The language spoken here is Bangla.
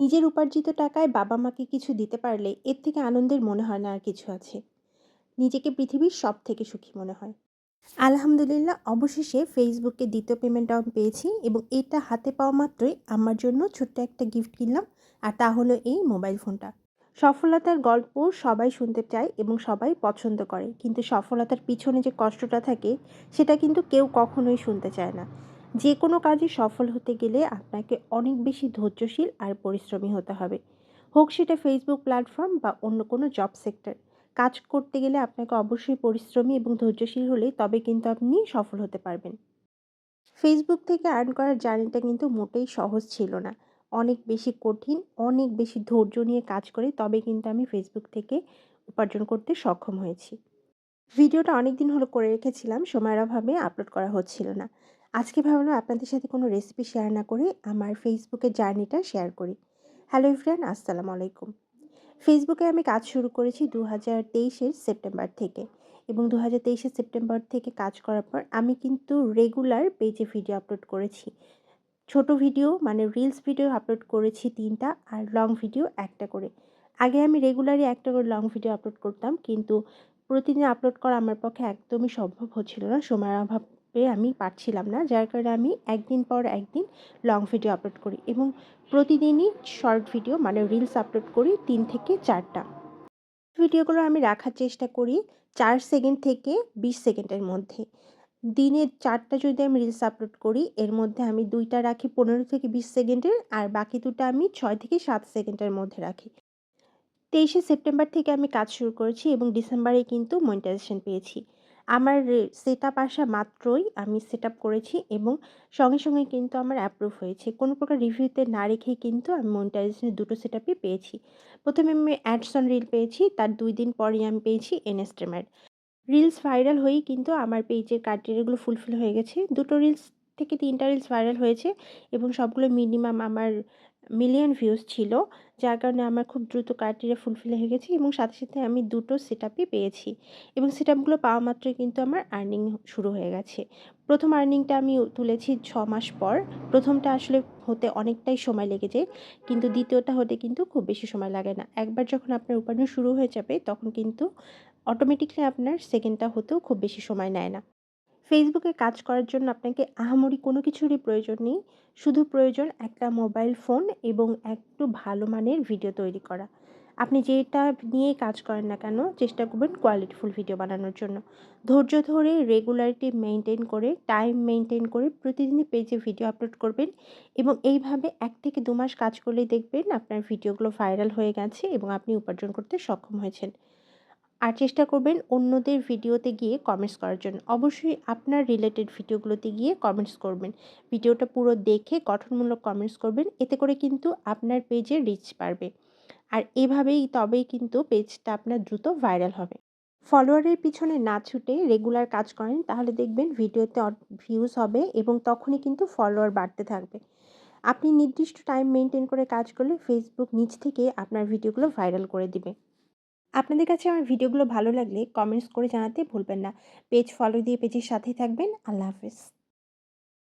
নিজের উপার্জিত টাকায় বাবা মাকে কিছু দিতে পারলে এর থেকে আনন্দের মনে হয় না আর কিছু আছে। নিজেকে পৃথিবীর সব থেকে সুখী মনে হয়। আলহামদুলিল্লাহ, অবশেষে ফেসবুকে দ্বিতীয় পেমেন্ট আমি পেয়েছি এবং এটা হাতে পাওয়া মাত্রই আমার জন্য ছোট্ট একটা গিফট কিনলাম, আর তা হলো এই মোবাইল ফোনটা সফলতার গল্প সবাই শুনতে চায় এবং সবাই পছন্দ করে, কিন্তু সফলতার পিছনে যে কষ্টটা থাকে, সেটা কিন্তু কেউ কখনোই শুনতে চায় না। যে কোনো কাজে সফল হতে গেলে আপনাকে অনেক বেশি ধৈর্যশীল আর পরিশ্রমী হতে হবে। হোক সেটা ফেসবুক প্ল্যাটফর্ম বা অন্য কোনো জব সেক্টর কাজ করতে গেলে আপনাকে অবশ্যই পরিশ্রমী এবং ধৈর্যশীল হলে তবে কিন্তু আপনি সফল হতে পারবেন। ফেসবুক থেকে আর্ন করার জার্নিটা কিন্তু মোটেই সহজ ছিল না। অনেক বেশি কঠিন, অনেক বেশি ধৈর্য নিয়ে কাজ করে তবে কিন্তু আমি ফেসবুক থেকে উপার্জন করতে সক্ষম হয়েছি। ভিডিওটা অনেক দিন হলো করে রেখেছিলাম, সময়ের অভাবে আপলোড করা হচ্ছিল না। আজকে ভাবলাম আপনাদের সাথে কোনো রেসিপি শেয়ার না করে আমার ফেসবুকের জার্নিটা শেয়ার করি। হ্যালো ফ্রেন্ড আসসালামু আলাইকুম। ফেসবুকে আমি কাজ শুরু করেছি দু হাজার তেইশের সেপ্টেম্বর থেকে এবং দু হাজার তেইশের সেপ্টেম্বর থেকে কাজ করার পর আমি কিন্তু রেগুলার পেজে ভিডিও আপলোড করেছি। ছোট ভিডিও মানে রিলস ভিডিও আপলোড করেছি তিনটা আর লং ভিডিও একটা করে। আগে আমি রেগুলারই একটা করে লং ভিডিও আপলোড করতাম কিন্তু প্রতিদিন আপলোড করা আমার পক্ষে একদমই সম্ভব হচ্ছিল না সময়ের অভাবে আমি পারছিলাম না। যার কারণে আমি একদিন পর একদিন লং ভিডিও আপলোড করি এবং প্রতিদিনই শর্ট ভিডিও মানে রিলস আপলোড করি তিন থেকে চারটা। ভিডিওগুলো আমি রাখার চেষ্টা করি চার সেকেন্ড থেকে বিশ সেকেন্ডের মধ্যে। দিনে চারটা যদি আমি রিলস আপলোড করি, এর মধ্যে আমি দুইটা রাখি পনেরো থেকে বিশ সেকেন্ডের আর বাকি দুটো আমি ছয় থেকে সাত সেকেন্ডের মধ্যে রাখি। তেইশে সেপ্টেম্বর থেকে আমি কাজ শুরু করেছি এবং ডিসেম্বরে কিন্তু মনিটাইজেশন পেয়েছি। আমার সেট আপ আসা মাত্রই আমি সেট আপ করেছি এবং সঙ্গে সঙ্গে কিন্তু আমার অ্যাপ্রুভ হয়েছে। কোনো প্রকার রিভিউতে না রেখেই কিন্তু আমি মনিটাইজেশনের দুটো সেট আপই পেয়েছি। প্রথমে আমি অ্যাডসন রিল পেয়েছি, তার দুই দিন পরেই আমি পেয়েছি এনএস্টেমার রিলস ভাইরাল হয়েই কিন্তু আমার পেজের ক্রাইটেরিয়াগুলো ফুলফিল হয়ে গেছে। দুটো রিলস থেকে তিনটা রিলস ভাইরাল হয়েছে এবং সবগুলো মিনিমাম আমার মিলিয়ন ভিউজ ছিল, যার কারণে আমার খুব দ্রুত ক্রাইটেরিয়া ফুলফিল হয়ে গেছে এবং সাথে সাথে আমি দুটো সেট পেয়েছি এবং সেট আপগুলো পাওয়া মাত্রই কিন্তু আমার আর্নিং শুরু হয়ে গেছে। প্রথম আর্নিংটা আমি তুলেছি ছ মাস পর, প্রথমটা আসলে হতে অনেকটাই সময় লেগে যায়, কিন্তু দ্বিতীয়টা হতে কিন্তু খুব বেশি সময় লাগে না। একবার যখন আপনার উপার্জন শুরু হয়ে যাবে, তখন কিন্তু অটোমেটিকলি আপনার সেকেন্ডটা হতেও খুব বেশি সময় নেয় না। ফেসবুকে কাজ করার জন্য আপনাকে আহামরি কোনো কিছুরই প্রয়োজন নেই। শুধু প্রয়োজন একটা মোবাইল ফোন এবং একটু ভালো মানের ভিডিও তৈরি করা। আপনি যেটা নিয়ে কাজ করেন না কেন, চেষ্টা করবেন কোয়ালিটিফুল ভিডিও বানানোর জন্য। ধৈর্য ধরে রেগুলারিটি মেনটেন করে টাইম মেনটেন করে প্রতিদিনই পেজে ভিডিও আপলোড করবেন এবং এইভাবে এক থেকে দু মাস কাজ করলেই দেখবেন আপনার ভিডিওগুলো ভাইরাল হয়ে গেছে এবং আপনি উপার্জন করতে সক্ষম হয়েছেন। আর চেষ্টা করবেন অন্যদের ভিডিওতে গিয়ে কমেন্টস করার জন্য। অবশ্যই আপনার রিলেটেড ভিডিওগুলোতে গিয়ে কমেন্টস করবেন। ভিডিওটা পুরো দেখে গঠনমূলক কমেন্টস করবেন, এতে করে কিন্তু আপনার পেজে রিচ বাড়বে। আর এভাবেই তবেই কিন্তু পেজটা আপনার দ্রুত ভাইরাল হবে। ফলোয়ারের পিছনে না ছুটে রেগুলার কাজ করেন, তাহলে দেখবেন ভিডিওতে ভিউজ হবে এবং তখনই কিন্তু ফলোয়ার বাড়তে থাকবে। আপনি নির্দিষ্ট টাইম মেনটেন করে কাজ করলে ফেসবুক নিজ থেকে আপনার ভিডিওগুলো ভাইরাল করে দিবে। আপনাদের কাছে আমার ভিডিওগুলো ভালো লাগলে কমেন্টস করে জানাতে ভুলবেন না। পেজ ফলো দিয়ে পেজের সাথেই থাকবেন। আল্লাহ হাফেজ।